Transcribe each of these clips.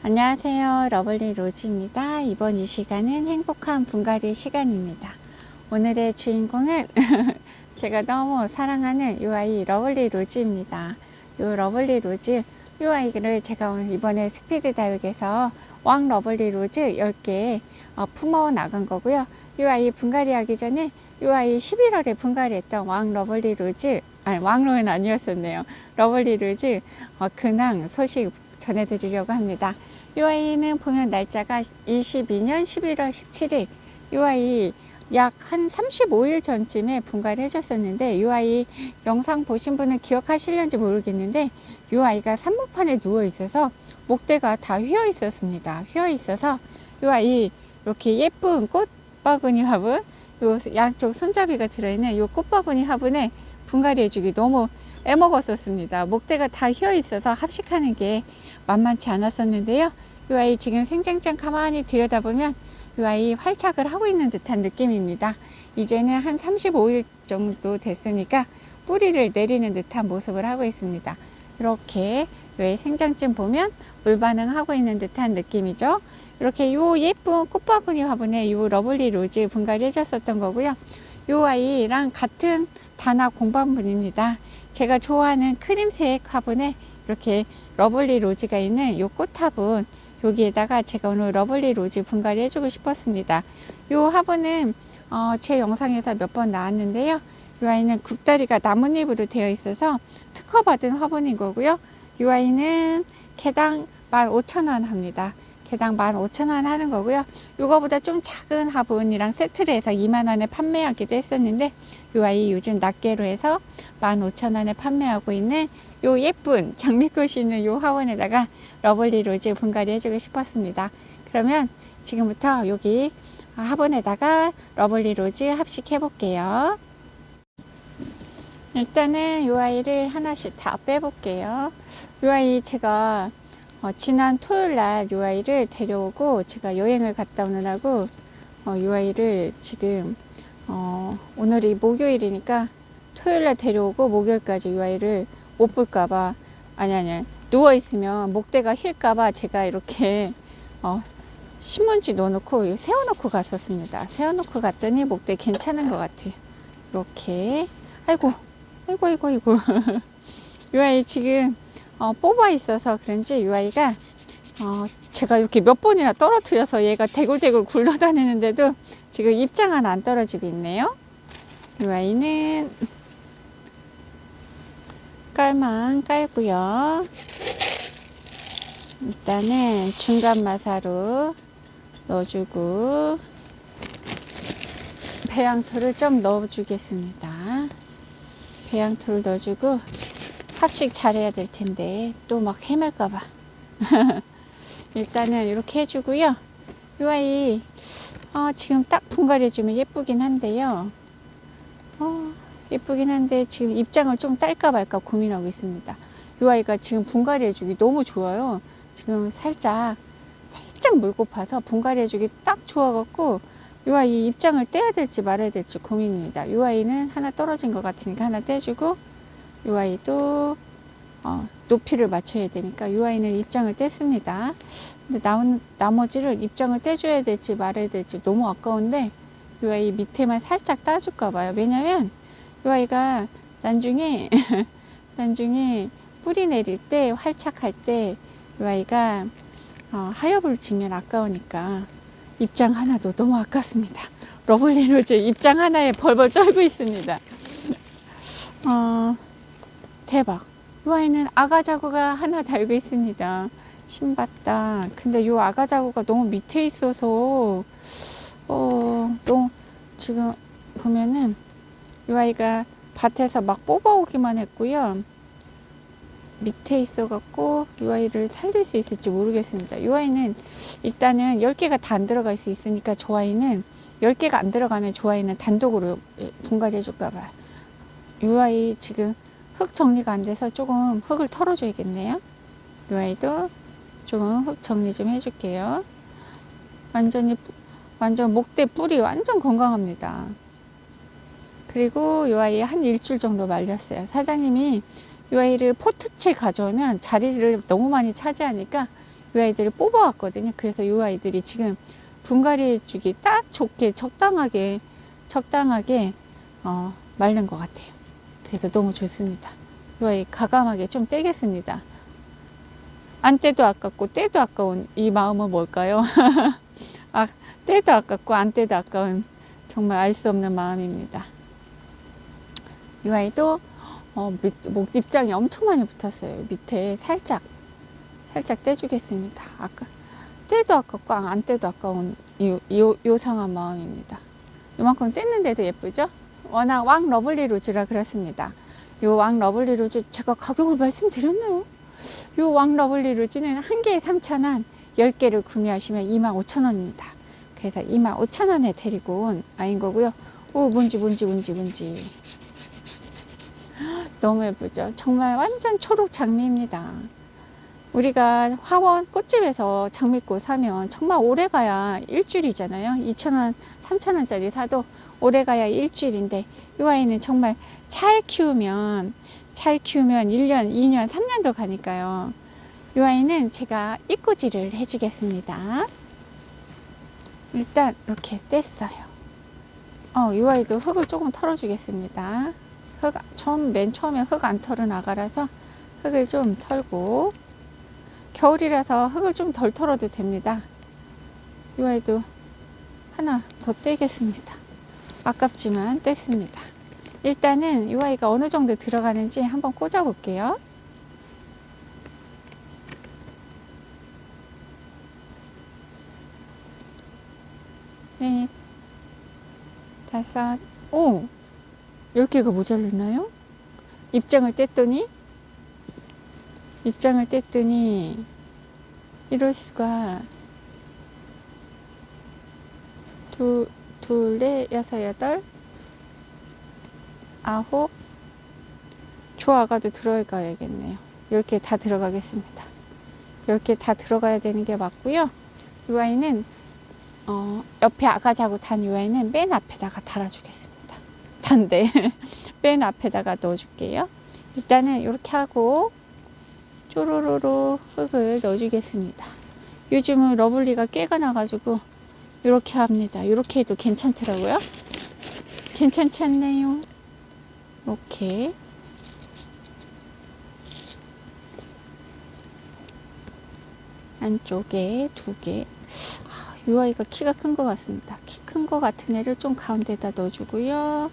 안녕하세요. 러블리 로즈입니다. 이번 이 시간은 행복한 분갈이 시간입니다. 오늘의 주인공은 제가 너무 사랑하는 이 아이 러블리 로즈입니다. 이 러블리 로즈 이 아이를 제가 오늘 이번에 스피드 다육에서 왕 러블리 로즈 10개 어, 품어 나간 거고요. 이 아이 분갈이 하기 전에 이 아이 11월에 분갈이 했던 왕 러블리 로즈 아니 왕로는 아니었었네요. 러블리 로즈 어, 근황 소식 전해드리려고 합니다. 이 아이는 보면 날짜가 22년 11월 17일 이 아이 약 한 35일 전쯤에 분갈이 해줬었는데 이 아이 영상 보신 분은 기억하실는지 모르겠는데 이 아이가 산모판에 누워 있어서 목대가 다 휘어 있었습니다. 휘어 있어서 이 아이 이렇게 예쁜 꽃바구니 화분 요 양쪽 손잡이가 들어있는 이 꽃바구니 화분에 분갈이 해주기 너무 애먹었었습니다. 목대가 다 휘어 있어서 합식하는 게 만만치 않았었는데요. 이 아이 지금 생장장 가만히 들여다보면 이 아이 활착을 하고 있는 듯한 느낌입니다. 이제는 한 35일 정도 됐으니까 뿌리를 내리는 듯한 모습을 하고 있습니다. 이렇게 왜 생장쯤 보면 물 반응하고 있는 듯한 느낌이죠. 이렇게 요 예쁜 꽃바구니 화분에 요 러블리 로즈 분갈이 해줬었던 거고요. 요 아이랑 같은 단화 공방분입니다. 제가 좋아하는 크림색 화분에 이렇게 러블리 로즈가 있는 요 꽃화분 여기에다가 제가 오늘 러블리 로즈 분갈이 해주고 싶었습니다. 요 화분은 어, 제 영상에서 몇 번 나왔는데요. 이 아이는 굽다리가 나뭇잎으로 되어 있어서 특허받은 화분인 거고요. 이 아이는 개당 15,000원 합니다. 개당 15,000원 하는 거고요. 이거보다 좀 작은 화분이랑 세트를 해서 2만원에 판매하기도 했었는데 이 아이 요즘 낱개로 해서 15,000원에 판매하고 있는 요 예쁜 장미꽃이 있는 요 화원에다가 러블리 로즈 분갈이 해주고 싶었습니다. 그러면 지금부터 여기 화분에다가 러블리 로즈 합식해 볼게요. 일단은 요 아이를 하나씩 다 빼볼게요. 요 아이 제가 어, 지난 토요일 날 요 아이를 데려오고 제가 여행을 갔다 오느라고 어, 요 아이를 지금 어, 오늘이 목요일이니까 토요일 날 데려오고 목요일까지 요 아이를 못 볼까봐 아니 아니 누워 있으면 목대가 힐까봐 제가 이렇게 어, 신문지 넣어놓고 세워놓고 갔었습니다. 세워놓고 갔더니 목대 괜찮은 것 같아요. 이렇게 아이고 아이고 아이고 아이고 이 아이 지금 어, 뽑아 있어서 그런지 이 아이가 어, 제가 이렇게 몇 번이나 떨어뜨려서 얘가 대굴대굴 굴러다니는데도 지금 입장 하나 안 떨어지고 있네요. 이 아이는 깔만 깔고요. 일단은 중간 마사로 넣어주고 배양토를 좀 넣어주겠습니다. 배양토를 넣어주고 합식 잘해야 될 텐데 또 막 헤맬까봐 일단은 이렇게 해주고요. 이 아이 어, 지금 딱 분갈해주면 예쁘긴 한데요. 어, 예쁘긴 한데 지금 입장을 좀 딸까 말까 고민하고 있습니다. 이 아이가 지금 분갈이 해주기 너무 좋아요. 지금 살짝 살짝 물 고파서 분갈이 해주기 딱 좋아갖고 이 아이 입장을 떼야 될지 말아야 될지 고민입니다. 이 아이는 하나 떨어진 것 같으니까 하나 떼주고 이 아이도 어, 높이를 맞춰야 되니까 이 아이는 입장을 뗐습니다. 근데 나, 나머지를 입장을 떼줘야 될지 말아야 될지 너무 아까운데 이 아이 밑에만 살짝 따줄까 봐요. 왜냐면 이 아이가 나중에 나중에 뿌리 내릴 때 활착할 때이 아이가 어, 하엽을 지면 아까우니까 입장 하나도 너무 아깝습니다. 러블리 로즈 입장 하나에 벌벌 떨고 있습니다. 어, 대박. 이 아이는 아가 자구가 하나 달고 있습니다. 신봤다. 근데 이 아가 자구가 너무 밑에 있어서 어, 너무 지금 보면은 이 아이가 밭에서 막 뽑아오기만 했고요. 밑에 있어 갖고 이 아이를 살릴 수 있을지 모르겠습니다. 이 아이는 일단은 10개가 다 안 들어갈 수 있으니까 저 아이는 10개가 안 들어가면 저 아이는 단독으로 분갈이 해줄까 봐요. 이 아이 지금 흙 정리가 안 돼서 조금 흙을 털어줘야겠네요. 이 아이도 조금 흙 정리 좀 해줄게요. 완전히 완전 목대 뿌리 완전 건강합니다. 그리고 이 아이 한 일주일 정도 말렸어요. 사장님이 이 아이를 포트채 가져오면 자리를 너무 많이 차지하니까 이 아이들을 뽑아왔거든요. 그래서 이 아이들이 지금 분갈이 주기 딱 좋게 적당하게 적당하게 어, 마른 것 같아요. 그래서 너무 좋습니다. 이 가감하게 좀 떼겠습니다. 안 떼도 아깝고 떼도 아까운 이 마음은 뭘까요? 아, 떼도 아깝고 안 떼도 아까운 정말 알 수 없는 마음입니다. 이 아이도 어, 밑, 목 입장이 엄청 많이 붙었어요. 밑에 살짝 살짝 떼주겠습니다. 아까 떼도 아깝고 안 떼도 아까운 이, 요, 요상한 마음입니다. 이만큼 뗐는데도 예쁘죠? 워낙 왕 러블리 로즈라 그렇습니다. 요 왕 러블리 로즈 제가 가격을 말씀드렸나요? 요 왕 러블리 로즈는 한 개에 3,000원, 10개를 구매하시면 25,000원입니다. 그래서 25,000원에 데리고 온 아이인 거고요. 오, 문지, 문지, 문지, 문지. 너무 예쁘죠? 정말 완전 초록 장미입니다. 우리가 화원 꽃집에서 장미꽃 사면 정말 오래 가야 일주일이잖아요. 2,000원, 3,000원짜리 사도 오래 가야 일주일인데 이 아이는 정말 잘 키우면 잘 키우면 1년, 2년, 3년도 가니까요. 이 아이는 제가 이꼬지를 해주겠습니다. 일단 이렇게 뗐어요. 어, 이 아이도 흙을 조금 털어주겠습니다. 흙, 처음, 맨 처음에 흙 안 털은 아가라서 흙을 좀 털고 겨울이라서 흙을 좀 덜 털어도 됩니다. 이 아이도 하나 더 떼겠습니다. 아깝지만 뗐습니다. 일단은 이 아이가 어느 정도 들어가는지 한번 꽂아 볼게요. 네, 다섯, 오, 10개가 모자랐나요? 입장을 뗐더니, 입장을 뗐더니, 이럴 수가, 두, 둘, 넷, 여섯, 여덟, 아홉, 조아가도 들어가야겠네요. 10개 다 들어가겠습니다. 10개 다 들어가야 되는 게 맞고요. 이 아이는 어, 옆에 아가자고 단 이 아이는 맨 앞에다가 달아주겠습니다. 단데 맨 앞에다가 넣어줄게요. 일단은 이렇게 하고 쪼로로로 흙을 넣어주겠습니다. 요즘은 러블리가 깨가 나가지고 이렇게 합니다. 이렇게 해도 괜찮더라고요. 괜찮지 않나요? 이렇게 안쪽에 두 개. 아, 이 아이가 키가 큰 것 같습니다. 키 큰 것 같은 애를 좀 가운데다 넣어주고요.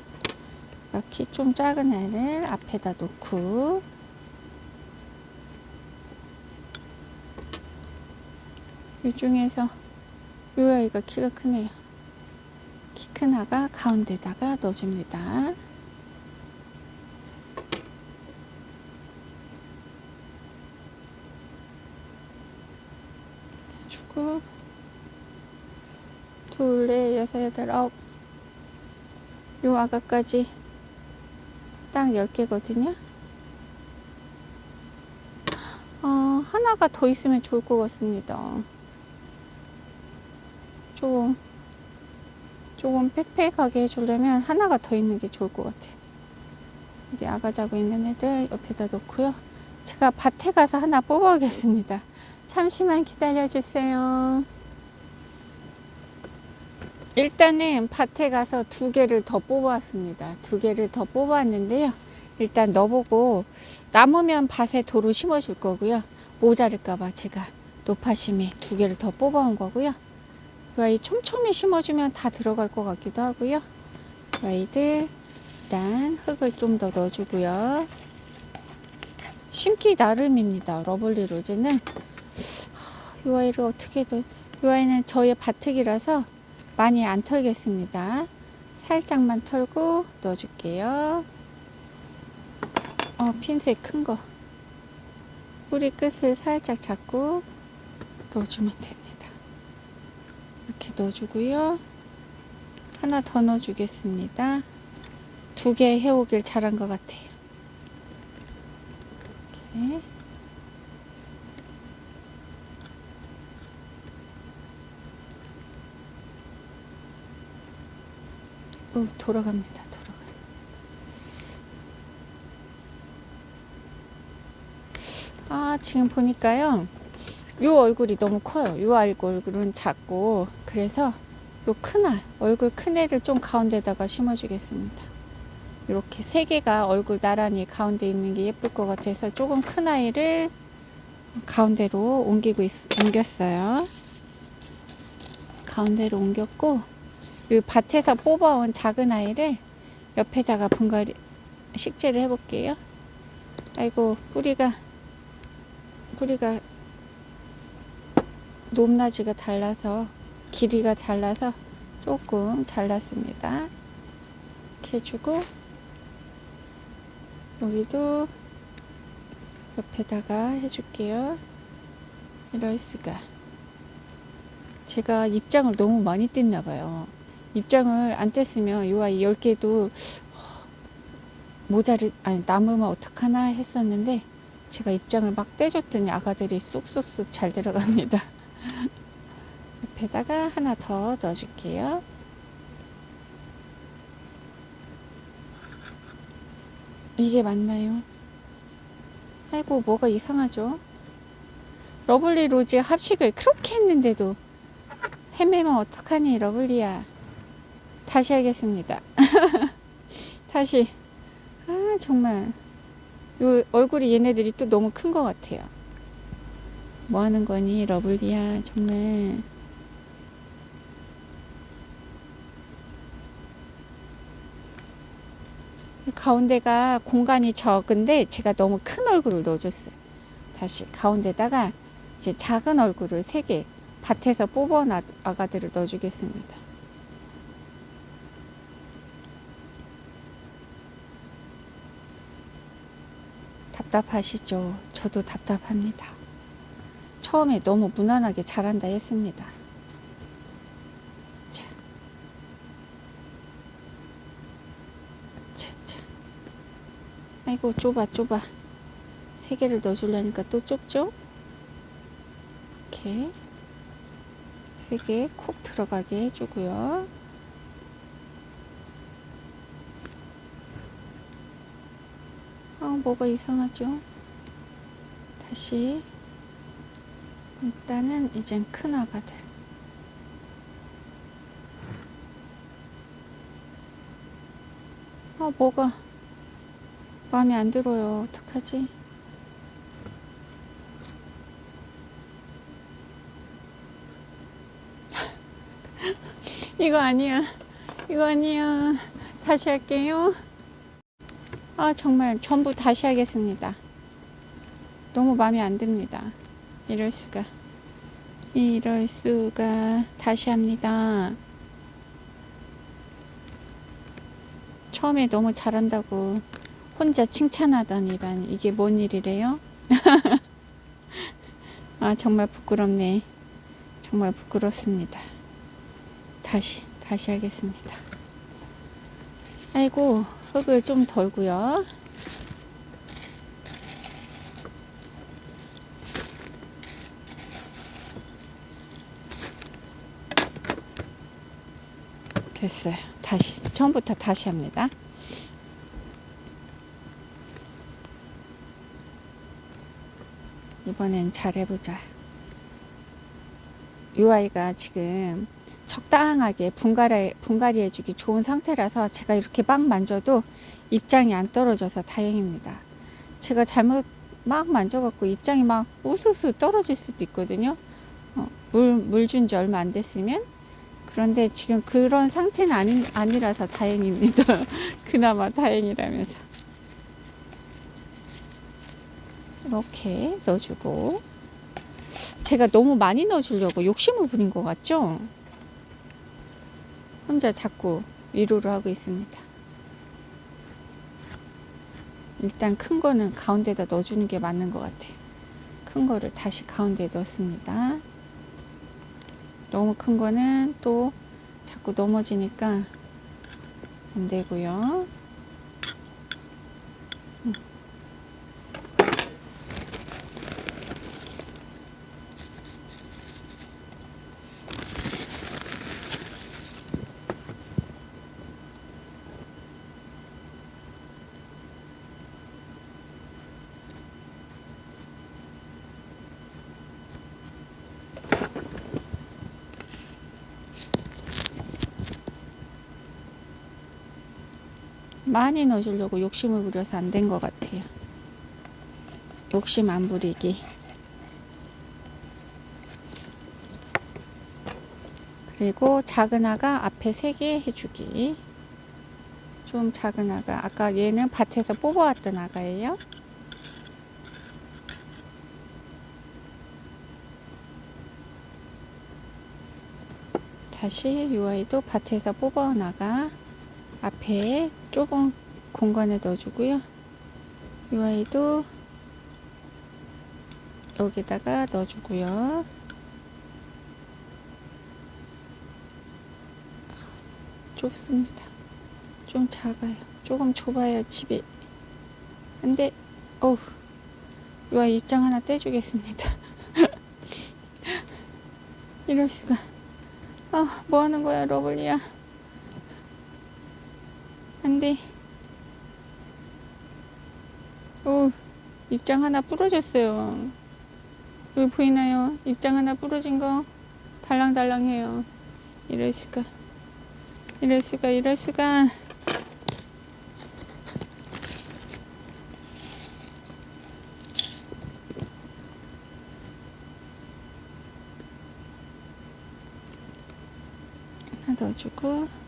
키 좀 작은 애를 앞에다 놓고 이 중에서 이 아이가 키가 크네요. 키 큰 아가 가운데다가 넣어줍니다. 해주고 둘, 넷, 여섯, 여덟, 아홉 요 아가까지 딱 10개거든요. 어, 하나가 더 있으면 좋을 것 같습니다. 조금, 조금 빽빽하게 해주려면 하나가 더 있는 게 좋을 것 같아요. 여기 아가 자고 있는 애들 옆에다 놓고요. 제가 밭에 가서 하나 뽑아오겠습니다. 잠시만 기다려주세요. 일단은 밭에 가서 두 개를 더 뽑아왔습니다. 두 개를 더 뽑아왔는데요. 일단 넣어보고 남으면 밭에 도로 심어줄 거고요. 모자랄까봐 제가 노파심에 두 개를 더 뽑아온 거고요. 이 촘촘히 심어주면 다 들어갈 것 같기도 하고요. 이 아이들 일단 흙을 좀 더 넣어주고요. 심기 나름입니다. 러블리 로즈는 이 아이를 어떻게 더, 이 아이는 저의 밭흙이라서 많이 안 털겠습니다. 살짝만 털고 넣어줄게요. 어, 핀셋 큰 거. 뿌리 끝을 살짝 잡고 넣어주면 됩니다. 이렇게 넣어주고요. 하나 더 넣어주겠습니다. 두 개 해오길 잘한 것 같아요. 이렇게. 어, 돌아갑니다. 돌아가. 아, 지금 보니까요. 요 얼굴이 너무 커요. 요 얼굴은 작고 그래서 요큰 알, 얼굴 큰 애를 좀 가운데다가 심어주겠습니다. 이렇게 세 개가 얼굴 나란히 가운데 있는 게 예쁠 것 같아서 조금 큰 아이를 가운데로 옮기고 있, 옮겼어요. 가운데로 옮겼고 이 밭에서 뽑아온 작은 아이를 옆에다가 분갈이 식재를 해볼게요. 아이고 뿌리가 뿌리가 높낮이가 달라서 길이가 달라서 조금 잘랐습니다. 이렇게 해주고 여기도 옆에다가 해줄게요. 이럴 수가. 제가 입장을 너무 많이 뗐나 봐요. 입장을 안 뗐으면 요 아이 10개도 모자를 아니 남으면 어떡하나 했었는데 제가 입장을 막 떼줬더니 아가들이 쏙쏙쏙 잘 들어갑니다. 옆에다가 하나 더 넣어줄게요. 이게 맞나요? 아이고 뭐가 이상하죠? 러블리 로즈 합식을 그렇게 했는데도 헤매면 어떡하니 러블리야 다시 하겠습니다 다시 아 정말 요 얼굴이 얘네들이 또 너무 큰 것 같아요 뭐 하는 거니 러블리야 정말 가운데가 공간이 적은데 제가 너무 큰 얼굴을 넣어줬어요 다시 가운데다가 이제 작은 얼굴을 세개 밭에서 뽑아온 아- 아가들을 넣어주겠습니다 답답하시죠? 저도 답답합니다. 처음에 너무 무난하게 잘한다 했습니다. 자. 자, 자. 아이고 좁아 좁아. 세 개를 넣어주려니까 또 좁죠? 이렇게 세 개 콕 들어가게 해주고요. 아, 뭐가 이상하죠? 다시 일단은 이젠 큰 아가들 아 뭐가? 마음에 안 들어요. 어떡하지? 이거 아니야. 이거 아니야. 다시 할게요. 아 정말 전부 다시 하겠습니다. 너무 마음에 안 듭니다 이럴 수가. 이럴 수가. 다시 합니다. 처음에 너무 잘한다고 혼자 칭찬하더니만 이게 뭔 일이래요? 아 정말 부끄럽네. 정말 부끄럽습니다. 다시 다시 하겠습니다. 아이고 흙을 좀 덜고요 됐어요. 다시 처음부터 다시 합니다. 이번엔 잘 해보자. 이 아이가 지금 적당하게 분갈이, 분갈이 해주기 좋은 상태라서 제가 이렇게 막 만져도 입장이 안 떨어져서 다행입니다. 제가 잘못 막 만져갖고 입장이 막 우수수 떨어질 수도 있거든요. 어, 물, 물 준 지 얼마 안 됐으면 그런데 지금 그런 상태는 아니, 아니라서 다행입니다. 그나마 다행이라면서. 이렇게 넣어주고. 제가 너무 많이 넣어주려고 욕심을 부린 것 같죠? 혼자 자꾸 위로를 하고 있습니다. 일단 큰 거는 가운데다 넣어주는 게 맞는 것 같아요. 큰 거를 다시 가운데에 넣습니다. 너무 큰 거는 또 자꾸 넘어지니까 안 되고요. 많이 넣어주려고 욕심을 부려서 안 된 것 같아요. 욕심 안 부리기. 그리고 작은 아가 앞에 세개 해주기. 좀 작은 아가. 아까 얘는 밭에서 뽑아왔던 아가예요. 다시 이 아이도 밭에서 뽑아 나가 앞에 좁은 공간에 넣어주고요. 이 아이도 여기다가 넣어주고요. 좁습니다. 좀 작아요. 조금 좁아요 집이. 근데 어우 이 아이 입장 하나 떼주겠습니다. 이럴 수가. 아, 뭐 하는 거야, 러블리야. 안 돼. 오, 입장 하나 부러졌어요. 여기 보이나요? 입장 하나 부러진 거 달랑달랑해요. 이럴 수가. 이럴 수가, 이럴 수가. 하나 넣어주고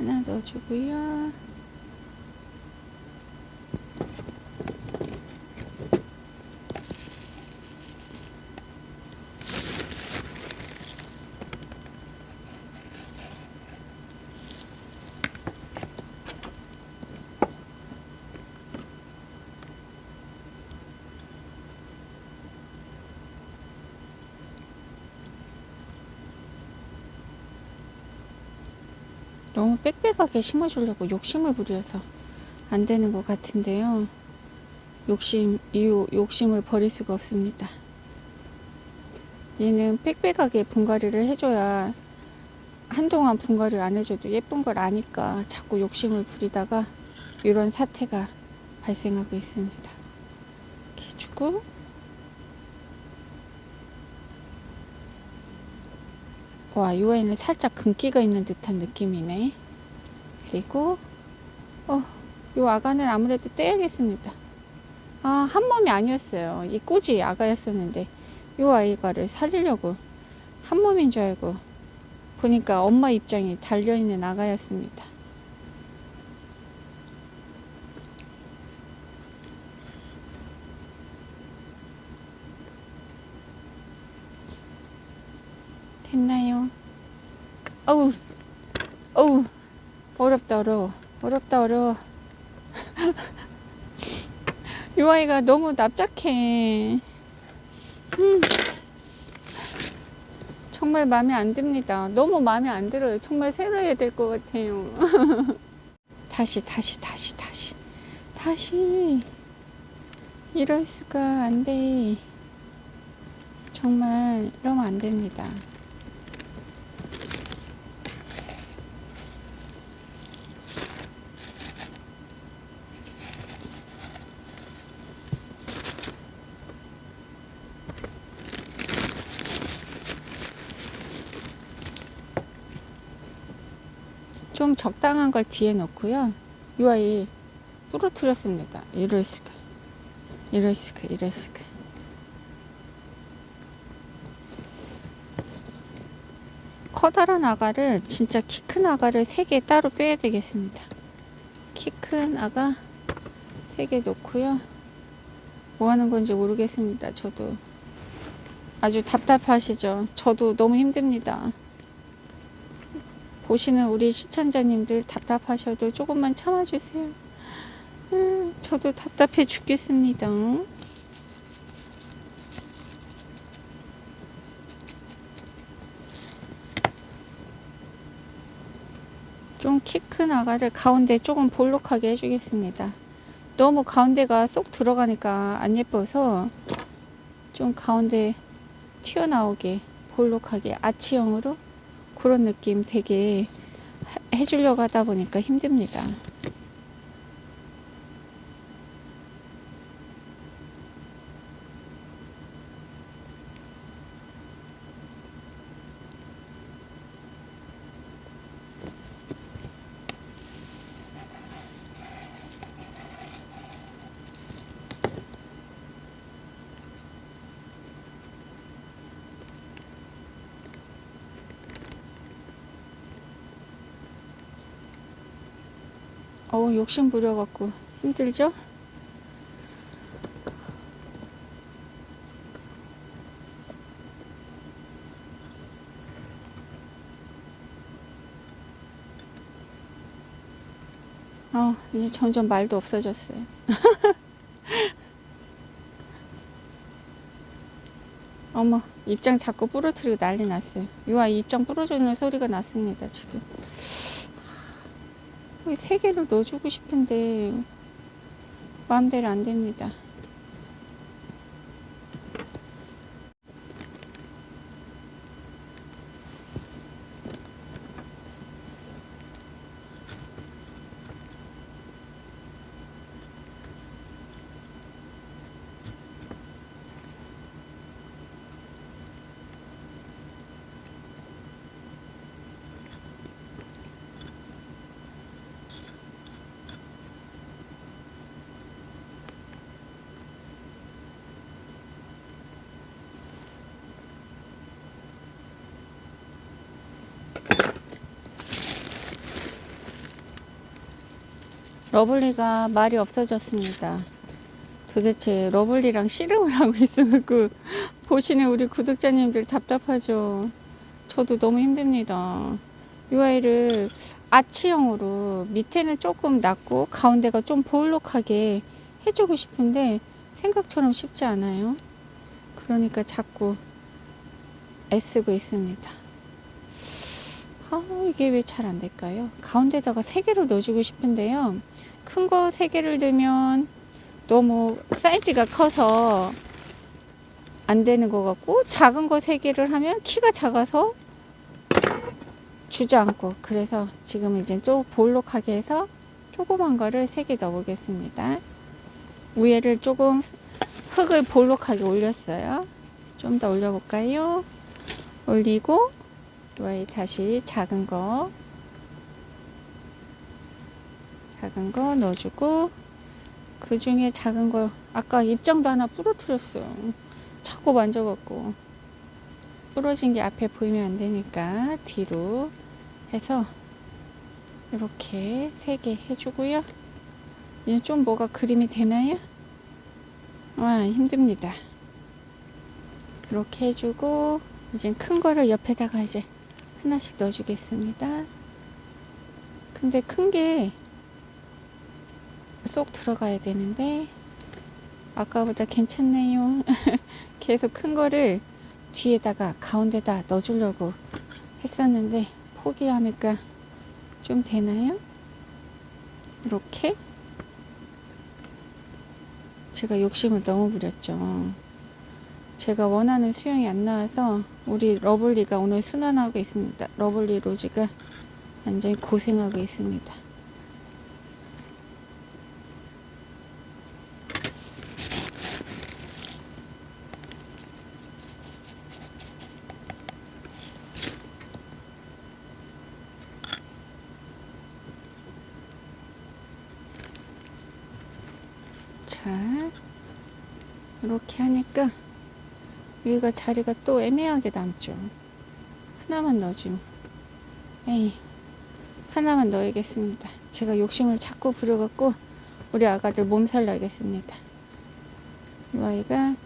하나 넣어주고요. 너무 빽빽하게 심어주려고 욕심을 부려서 안 되는 것 같은데요. 욕심, 이 욕심을 버릴 수가 없습니다. 얘는 빽빽하게 분갈이를 해줘야 한동안 분갈이를 안 해줘도 예쁜 걸 아니까 자꾸 욕심을 부리다가 이런 사태가 발생하고 있습니다. 이렇게 해주고 와, 이 아이는 살짝 금기가 있는 듯한 느낌이네. 그리고, 어, 이 아가는 아무래도 떼야겠습니다. 아, 한 몸이 아니었어요. 이 꼬지 아가였었는데, 이 아이가를 살리려고 한 몸인 줄 알고, 보니까 엄마 입장이 달려있는 아가였습니다. 됐나요? 어우, 어우, 어렵다, 어려워. 어렵다, 어려워. 이 아이가 너무 납작해. 음. 정말 마음에 안 듭니다. 너무 마음에 안 들어요. 정말 새로 해야 될 것 같아요. 다시, 다시, 다시, 다시. 다시. 이럴 수가 안 돼. 정말 이러면 안 됩니다. 좀 적당한 걸 뒤에 놓고요. 이 아이 부러뜨렸습니다. 이럴 수가. 이럴 수가, 이럴 수가. 커다란 아가를, 진짜 키 큰 아가를 3개 따로 빼야 되겠습니다. 키 큰 아가 3개 놓고요. 뭐 하는 건지 모르겠습니다. 저도. 아주 답답하시죠? 저도 너무 힘듭니다. 보시는 우리 시청자님들 답답하셔도 조금만 참아주세요. 음, 저도 답답해 죽겠습니다. 좀 키 큰 아가를 가운데 조금 볼록하게 해주겠습니다. 너무 가운데가 쏙 들어가니까 안 예뻐서 좀 가운데 튀어나오게 볼록하게 아치형으로 그런 느낌 되게 해주려고 하다 보니까 힘듭니다. 어우, 욕심 부려갖고 힘들죠? 어, 이제 점점 말도 없어졌어요. 어머, 입장 자꾸 부러뜨리고 난리 났어요. 이 아이 입장 부러지는 소리가 났습니다, 지금. 하, 세 개를 넣어주고 싶은데, 마음대로 안 됩니다. 러블리가 말이 없어졌습니다. 도대체 러블리랑 씨름을 하고 있어갖고 보시는 우리 구독자님들 답답하죠. 저도 너무 힘듭니다. 이 아이를 아치형으로 밑에는 조금 낮고 가운데가 좀 볼록하게 해주고 싶은데 생각처럼 쉽지 않아요. 그러니까 자꾸 애쓰고 있습니다. 아, 이게 왜 잘 안 될까요? 가운데다가 세 개를 넣어주고 싶은데요. 큰 거 세 개를 넣으면 너무 사이즈가 커서 안 되는 것 같고, 작은 거 세 개를 하면 키가 작아서 주저앉고, 그래서 지금 이제 좀 볼록하게 해서 조그만 거를 세 개 넣어보겠습니다. 위에를 조금 흙을 볼록하게 올렸어요. 좀 더 올려볼까요? 올리고, 이 다시 작은 거. 작은 거 넣어주고 그 중에 작은 거 아까 입장도 하나 부러뜨렸어요. 자꾸 만져갖고. 부러진 게 앞에 보이면 안 되니까 뒤로 해서 이렇게 세 개 해주고요. 이제 좀 뭐가 그림이 되나요? 와 힘듭니다. 이렇게 해주고 이제 큰 거를 옆에다가 이제 하나씩 넣어주겠습니다. 근데 큰 게 쏙 들어가야 되는데 아까보다 괜찮네요. 계속 큰 거를 뒤에다가 가운데다 넣어주려고 했었는데 포기하니까 좀 되나요? 이렇게 제가 욕심을 너무 부렸죠. 제가 원하는 수영이 안 나와서 우리 러블리가 오늘 순환하고 있습니다. 러블리 로즈가 완전히 고생하고 있습니다. 자, 이렇게 하니까 위가 자리가 또 애매하게 남죠. 하나만 넣어주면. 에이, 하나만 넣어야겠습니다. 제가 욕심을 자꾸 부려갖고 우리 아가들 몸살 나겠습니다. 이 아이가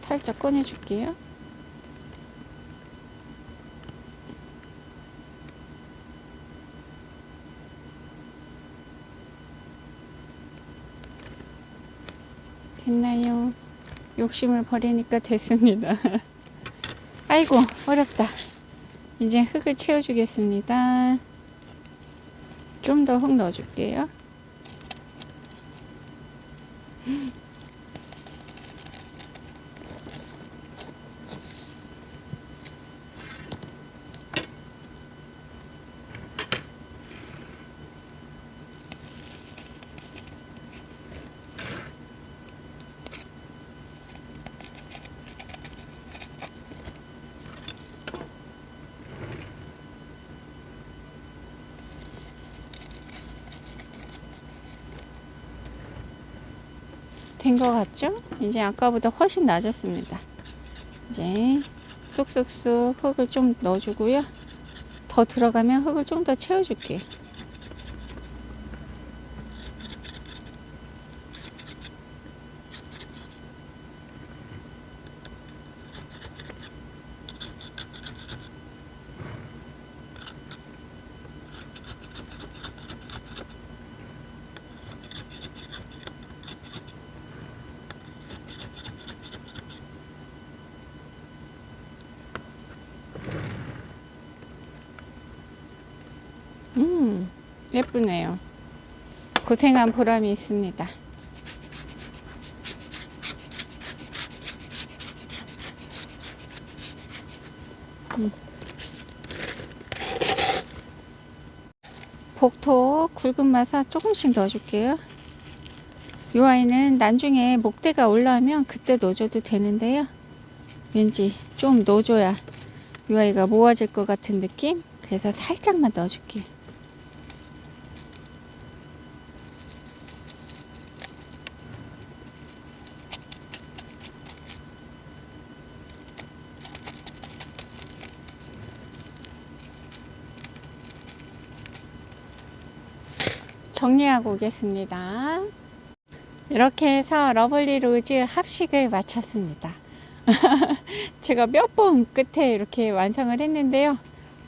살짝 꺼내줄게요. 욕심을 버리니까 됐습니다. 아이고, 어렵다. 이제 흙을 채워주겠습니다. 좀 더 흙 넣어줄게요. 된 것 같죠? 이제 아까보다 훨씬 낮았습니다. 이제 쑥쑥쑥 흙을 좀 넣어주고요. 더 들어가면 흙을 좀 더 채워줄게요. 음, 예쁘네요. 고생한 보람이 있습니다. 음. 복토 굵은 마사 조금씩 넣어줄게요. 이 아이는 나중에 목대가 올라오면 그때 넣어줘도 되는데요. 왠지 좀 넣어줘야 이 아이가 모아질 것 같은 느낌? 그래서 살짝만 넣어줄게요. 정리하고 오겠습니다. 이렇게 해서 러블리 로즈 합식을 마쳤습니다. 제가 몇 번 끝에 이렇게 완성을 했는데요.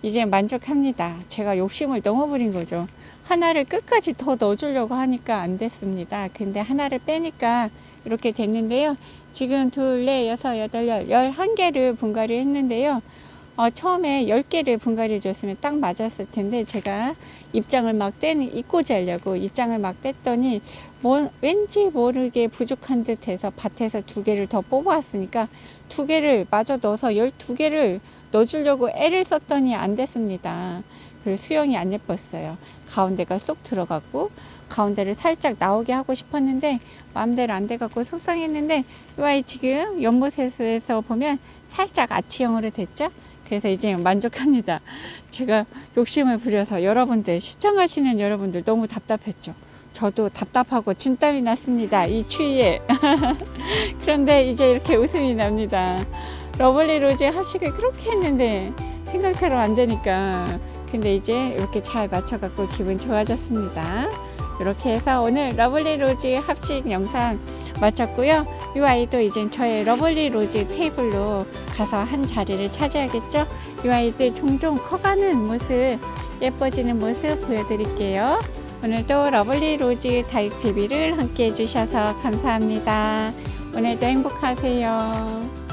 이제 만족합니다. 제가 욕심을 너무 부린 거죠. 하나를 끝까지 더 넣어주려고 하니까 안 됐습니다. 근데 하나를 빼니까 이렇게 됐는데요. 지금 둘, 넷, 여섯, 여덟, 열, 열한 개를 분갈이 했는데요. 어, 처음에 열 개를 분갈이 줬으면 딱 맞았을 텐데 제가 입장을 막 떼는 입고자 하려고 입장을 막 뗐더니 뭐, 왠지 모르게 부족한 듯 해서 밭에서 두 개를 더 뽑아왔으니까 두 개를 마저 넣어서 열두 개를 넣어주려고 애를 썼더니 안 됐습니다. 그래서 수영이 안 예뻤어요. 가운데가 쏙 들어갔고 가운데를 살짝 나오게 하고 싶었는데 마음대로 안 돼갖고 속상했는데 이 아이 지금 연못에서 보면 살짝 아치형으로 됐죠? 그래서 이제 만족합니다. 제가 욕심을 부려서 여러분들 시청하시는 여러분들 너무 답답했죠. 저도 답답하고 진땀이 났습니다. 이 추위에. 그런데 이제 이렇게 웃음이 납니다. 러블리 로즈 하식을 그렇게 했는데 생각처럼 안 되니까. 근데 이제 이렇게 잘 맞춰갖고 기분 좋아졌습니다. 이렇게 해서 오늘 러블리 로즈 합식 영상 마쳤고요. 이 아이도 이제 저의 러블리 로즈 테이블로 가서 한 자리를 차지하겠죠. 이 아이들 종종 커가는 모습, 예뻐지는 모습 보여드릴게요. 오늘도 러블리 로즈 다육 TV를 함께 해주셔서 감사합니다. 오늘도 행복하세요.